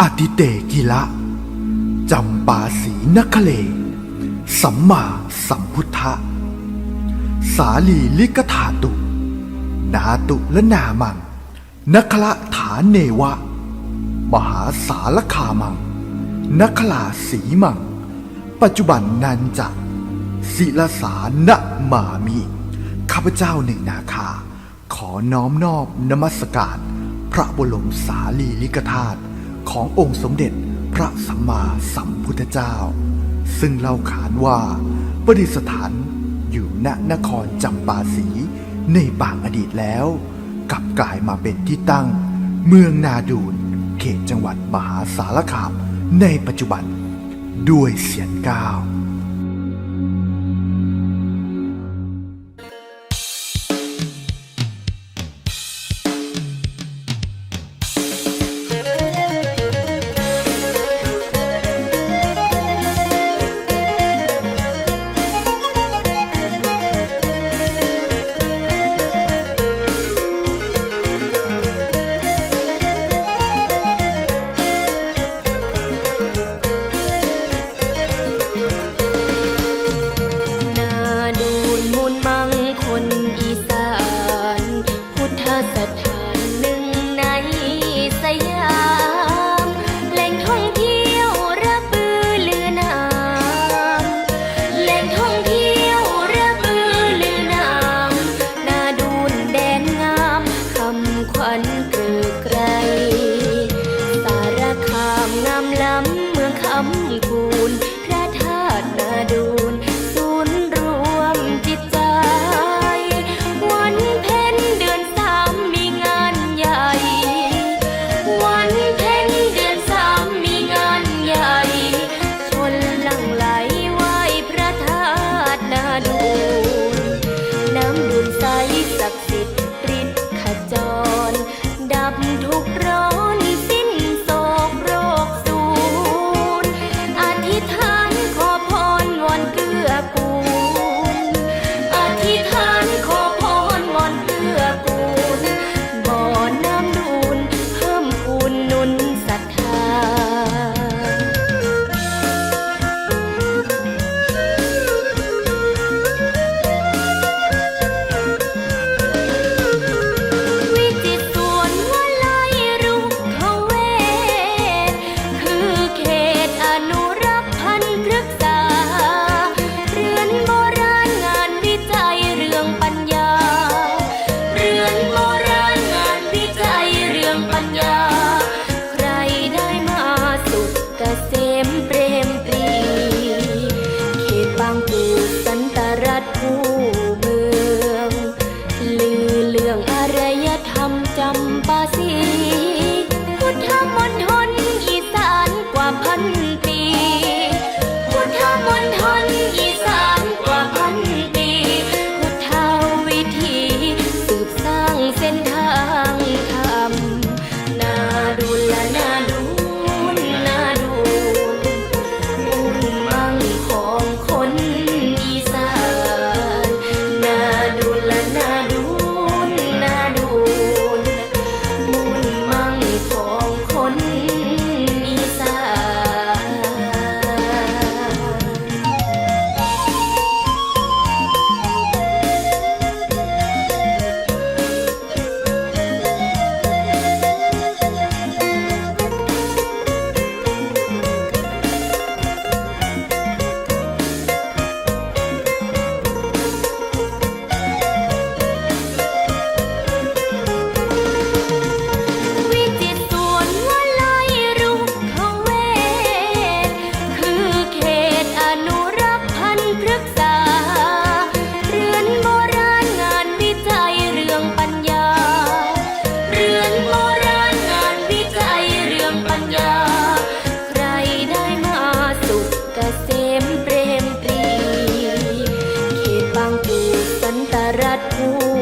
อติเตกิละจำปาสีนคเล สัมมาสัมพุทธะ สาลีลิกถาตุ นาตุและนามังนคละฐานเนวะ มหาสารคามังนคลาสีมัง ปัจจุบันนันจะศิลสานะมามิ ข้าพเจ้าหนึ่งนาคา ขอน้อมนอบนมัสการ พระบรมสารีริกธาตุ ขององค์สมเด็จพระสัมมาสัมพุทธเจ้า ซึ่งเล่าขานว่าประดิษฐานอยู่ณนครจำปาสีในปางอดีตแล้ว กลับกลายมาเป็นที่ตั้ง เมืองนาดูนเขตจังหวัดมหาสารคามในปัจจุบันด้วยเสียงก้าว Isaac. างปีสันตรัตน์